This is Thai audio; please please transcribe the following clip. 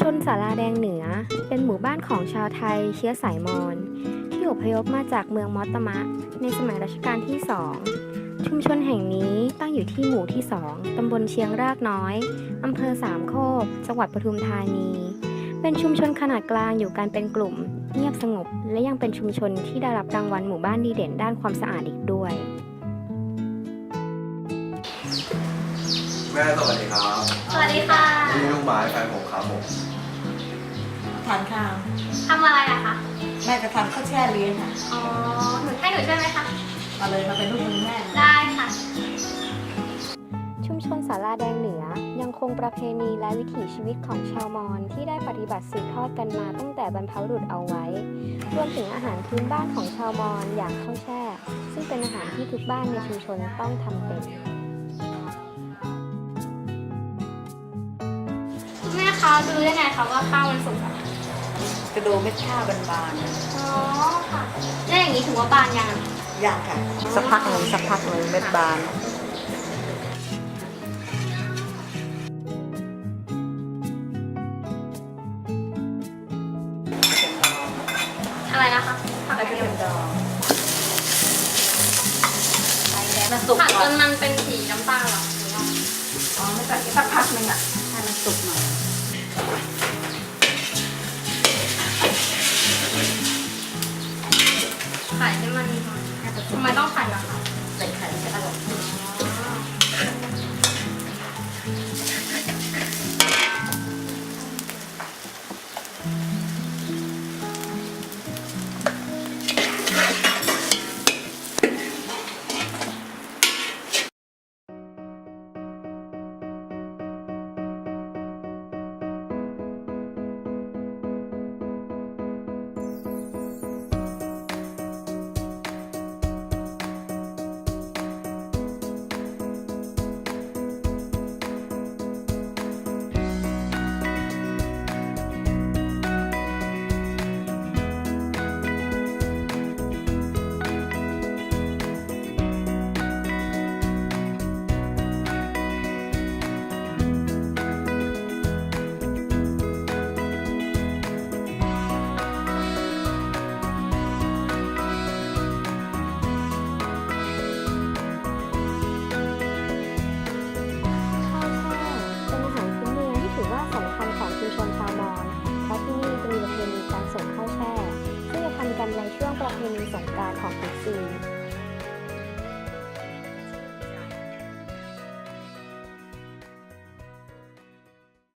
ชนสาราแดงเหนือ เป็นหมู่บ้านของชาวไทยเชื้อสายมอญที่อพยพมาจากเมืองมอตตะมะ ในสมัยรัชกาลที่2ชุมชนแห่งนี้ตั้งอยู่ที่หมู่ที่2ตำบลเชียงรากน้อยอำเภอสามโคกจังหวัดปทุมธานี เป็นชุมชนขนาดกลางอยู่กันเป็นกลุ่ม เงียบสงบ และยังเป็นชุมชนที่ได้รับรางวัลหมู่บ้านดีเด่นด้านความสะอาดอีกด้วย แม่สวัสดีครับ สวัสดีค่ะ นี่ลูกไม้แฟนผมครับผมทานข้าวทำอะไรอะคะ แม่จะทำข้าวแช่เลี้ยงค่ะอ๋อ หนูให้หนูช่วยไหมคะ มาเลยมาเป็นลูกมือแม่นะได้ค่ะ ชุมชนสาราแดงเหนือยังคงประเพณีและวิถีชีวิตของชาวมอญที่ได้ปฏิบัติสืบทอดกันมาตั้งแต่บรรพบุรุษเอาไว้ รวมถึงอาหารพื้นบ้านของชาวมอญอย่างข้าวแช่ ซึ่งเป็นอาหารที่ทุกบ้านในชุมชนต้องทำเป็น แม่คะรู้ได้ไงคะว่าข้าวมันสุกอะกระดูกเม็ดข้าวบานอ๋อค่ะแล้วอย่างนี้ถือว่าบานยังอะๆย่างค่ะ สักพักหนึ่งสักพักหนึ่งเม็ดบาน อะไรนะคะผักกระเทียมดองใส่แล้วมันสุกผัดก่จอนนมันเป็นสีน้ำตาลเหรอหรือว่าอ๋อไม่ใส่สักพักหนึ่งอะให้มันสุก ใส่ให้มันทำไมต้องใส่ล่ะคะ ช่วงประเพณีสงการของทุกซี